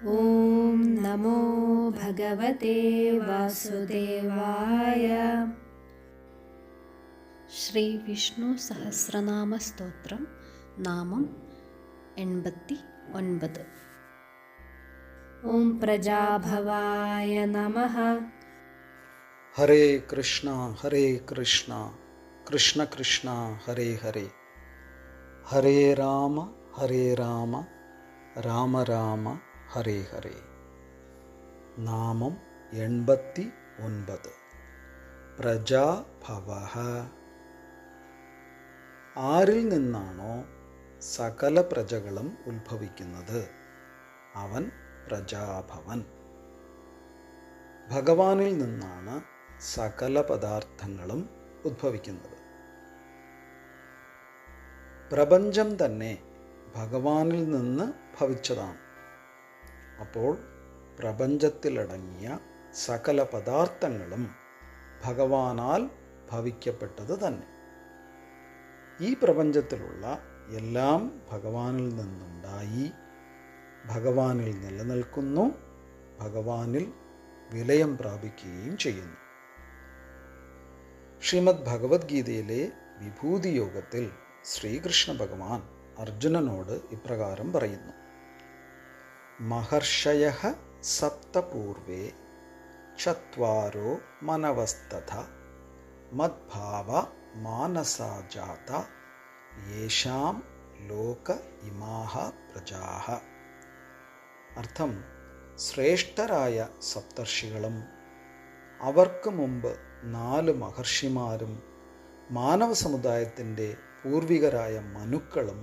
ॐ नमो भगवते वासुदेवाय। श्रीविष्णुसहस्रनामस्तोत्रं नाम ॐ प्रजाभवाय नमः। हरे कृष्ण हरे कृष्ण कृष्ण कृष्ण हरे हरे। हरे राम हरे राम राम राम। ഹരേ ഹരേ. നാമം എൺപത്തി ഒൻപത്. പ്രജാഭവ. ആരിൽ നിന്നാണോ സകല പ്രജകളും ഉത്ഭവിക്കുന്നത്? അവൻ പ്രജാഭവൻ. ഭഗവാനിൽ നിന്നാണ് സകല പദാർത്ഥങ്ങളും ഉദ്ഭവിക്കുന്നത് പ്രപഞ്ചം തന്നെ ഭഗവാനിൽ നിന്ന് ഭവിച്ചതാണ്. അപ്പോൾ പ്രപഞ്ചത്തിലടങ്ങിയ സകല പദാർത്ഥങ്ങളും ഭഗവാനാൽ ഭവിക്കപ്പെട്ടത് തന്നെ. ഈ പ്രപഞ്ചത്തിലുള്ള എല്ലാം ഭഗവാനിൽ നിന്നുണ്ടായി. ഭഗവാനിൽ നിലനിൽക്കുന്നു. ഭഗവാനിൽ വിലയം പ്രാപിക്കുകയും ചെയ്യുന്നു. ശ്രീമദ് ഭഗവത്ഗീതയിലെ വിഭൂതി യോഗത്തിൽ ശ്രീകൃഷ്ണ ഭഗവാൻ അർജുനനോട് ഇപ്രകാരം പറയുന്നു. മഹർഷയ സപ്തപൂർവേ ചത്വാരോ മനവസ്തഥ മദ്ഭാവ മാനസാജാത യേഷാം ലോക ഇമാഹ പ്രജാഹ അർത്ഥം ശ്രേഷ്ഠരായ സപ്തർഷികളും അവർക്ക് മുമ്പ് നാല് മഹർഷിമാരും മാനവ സമുദായത്തിന്റെ പൂർവികരായ മനുക്കളും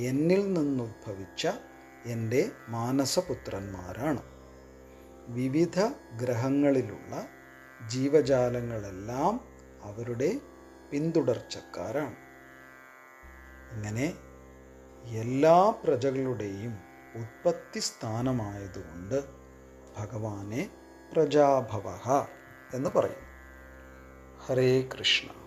എന്നിൽ നിന്നുദ്ഭവിച്ച എന്റെ മാനസപുത്രന്മാരാണ്. വിവിധ ഗ്രഹങ്ങളിലുള്ള ജീവജാലങ്ങളെല്ലാം അവരുടെ പിന്തുടർച്ചക്കാരാണ്. ഇങ്ങനെ എല്ലാ പ്രജകളുടെയും ഉത്പത്തി സ്ഥാനമായതുകൊണ്ട് ഭഗവാനെ പ്രജാഭവ എന്ന് പറയും ഹരേ കൃഷ്ണ.